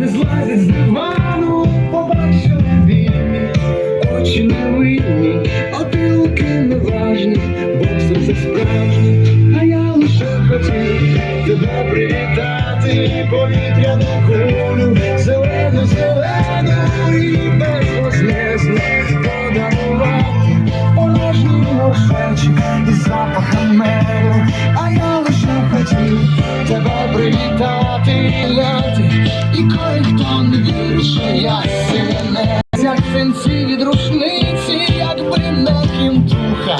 не злазить з дивану, побачили вільні, очі невинні, опілки неважні, боксом все справжні, а я лише хотів тебе привітати, повітряну кулю, зелену, зелену і безвознесну подарувати порожній горшечок і запахом меду. А я привітати, ляти, і кое-хто не вірить, що я сине. Як синці від рушниці, якби не кімтуха,